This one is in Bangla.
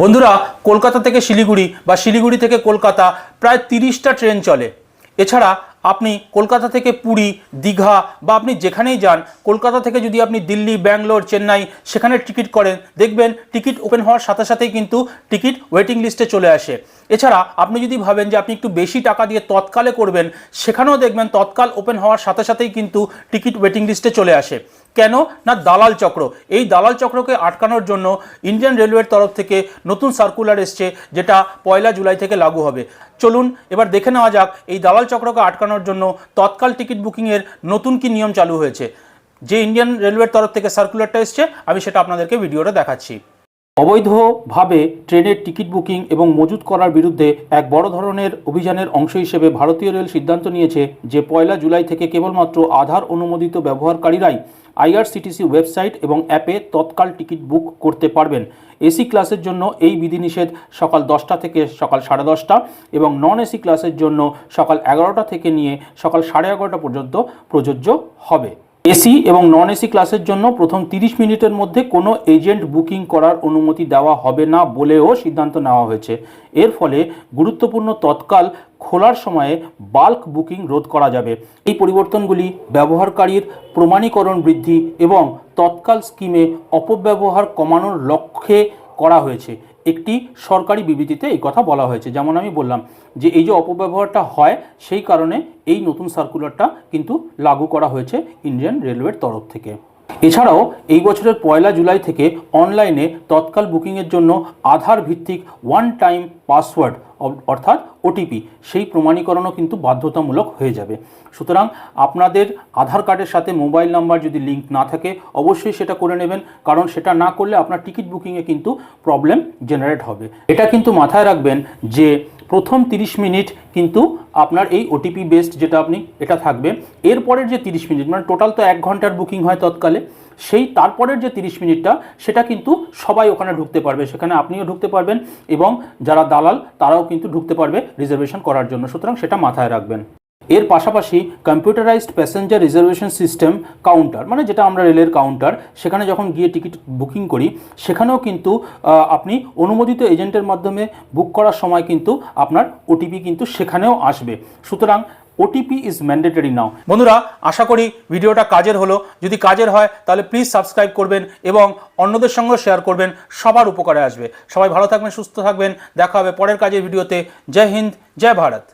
বন্ধুরা, কলকাতা থেকে শিলিগুড়ি বা শিলিগুড়ি থেকে কলকাতা প্রায় তিরিশটা ট্রেন চলে। এছাড়া আপনি কলকাতা থেকে পুরী, দীঘা বা আপনি যেখানেই যান, কলকাতা থেকে যদি আপনি দিল্লি, ব্যাঙ্গালোর, চেন্নাই সেখানে টিকিট করেন, দেখবেন টিকিট ওপেন হওয়ার সাথে সাথেই কিন্তু টিকিট ওয়েটিং লিস্টে চলে আসে। এছাড়া আপনি যদি ভাবেন যে আপনি একটু বেশি টাকা দিয়ে তৎকালে করবেন, সেখানেও দেখবেন তৎকাল ওপেন হওয়ার সাথে সাথেই কিন্তু টিকিট ওয়েটিং লিস্টে চলে আসে। কেন? না, দালাল চক্র। এই দালাল চক্রকে আটকানোর জন্য ইন্ডিয়ান রেলওয়ের তরফ থেকে নতুন সার্কুলার এসছে, যেটা পয়লা জুলাই থেকে লাগু হবে। চলুন, এবার দেখে নেওয়া যাক এই দালাল চক্রকে আটকানোর জন্য তৎকাল টিকিট বুকিংয়ের নতুন কি নিয়ম চালু হয়েছে। যে ইন্ডিয়ান রেলওয়ের তরফ থেকে সার্কুলারটা এসছে, আমি সেটা আপনাদেরকে ভিডিওটা দেখাচ্ছি। অবৈধভাবে ট্রেনের টিকিট বুকিং এবং মজুত করার বিরুদ্ধে এক বড় ধরনের অভিযানের অংশ হিসেবে ভারতীয় রেল সিদ্ধান্ত নিয়েছে যে পয়লা জুলাই থেকে কেবলমাত্র আধার অনুমোদিত ব্যবহারকারীরাই আইআরসিটিসি ওয়েবসাইট এবং অ্যাপে তৎকাল টিকিট বুক করতে পারবেন। এসি ক্লাসের জন্য এই বিধিনিষেধ সকাল দশটা থেকে সকাল সাড়ে দশটা এবং নন এসি ক্লাসের জন্য সকাল এগারোটা থেকে নিয়ে সকাল সাড়ে এগারোটা পর্যন্ত প্রযোজ্য হবে। এসি এবং নন এসি ক্লাসের জন্য প্রথম 30 মিনিটের মধ্যে কোনো এজেন্ট বুকিং করার অনুমতি দেওয়া হবে না বলেও সিদ্ধান্ত নেওয়া হয়েছে। এর ফলে গুরুত্বপূর্ণ তৎকাল খোলার সময়ে বাল্ক বুকিং রোধ করা যাবে। এই পরিবর্তনগুলি ব্যবহারকারীর প্রমাণীকরণ বৃদ্ধি এবং তৎকাল স্কিমে অপব্যবহার কমানোর লক্ষ্যে করা হয়েছে। একটি সরকারি বিবৃতিতে এই কথা বলা হয়েছে। যেমন আমি বললাম যে এই যে অপব্যবহারটা হয়, সেই কারণে এই নতুন সার্কুলারটা কিন্তু লাগু করা হয়েছে ইন্ডিয়ান রেলওয়ের তরফ থেকে। এছাড়াও এই বছরের পয়লা জুলাই থেকে অনলাইনে তৎকাল বুকিংয়ের জন্য আধার ভিত্তিক ওয়ান টাইম পাসওয়ার্ড, অর্থাৎ ওটিপি, সেই প্রমাণীকরণও কিন্তু বাধ্যতামূলক হয়ে যাবে। সুতরাং আপনাদের আধার কার্ডের সাথে মোবাইল নাম্বার যদি লিঙ্ক না থাকে, অবশ্যই সেটা করে নেবেন, কারণ সেটা না করলে আপনার টিকিট বুকিংয়ে কিন্তু প্রবলেম জেনারেট হবে। এটা কিন্তু মাথায় রাখবেন যে প্রথম 30 মিনিট কিন্তু আপনার এই ওটিপি বেসড যেটা আপনি, এটা থাকবে। এরপরের যে 30 মিনিট মানে টোটাল তো এক ঘণ্টার বুকিং হয় তৎকালে, সেই তারপরের যে 30 মিনিটটা, সেটা কিন্তু সবাই ওখানে ঢুকতে পারবে। সেখানে আপনিও ঢুকতে পারবেন এবং যারা দালাল, তারাও কিন্তু ঢুকতে পারবে রিজার্ভেশন করার জন্য। সুতরাং সেটা মাথায় রাখবেন। এর পাশাপাশি computerised passenger reservation system counter মানে যেটা আমরা রেলের কাউন্টার সেখানে যখন গিয়ে টিকিট বুকিং করি, সেখানেও কিন্তু আপনি অনুমোদিত এজেন্টের মাধ্যমে বুক করার সময় কিন্তু আপনার ওটিপি কিন্তু সেখানেও আসবে। সুতরাং ওটিপি ইজ ম্যান্ডেটরি নাও বন্ধুরা, আশা করি ভিডিওটা কাজের হলো। যদি কাজের হয়, তাহলে প্লিজ সাবস্ক্রাইব করবেন এবং অন্যদের সঙ্গেও শেয়ার করবেন। সবার উপকারে আসবে। সবাই ভালো থাকবেন, সুস্থ থাকবেন। দেখা হবে পরের কাজের ভিডিওতে। জয় হিন্দ, জয় ভারত।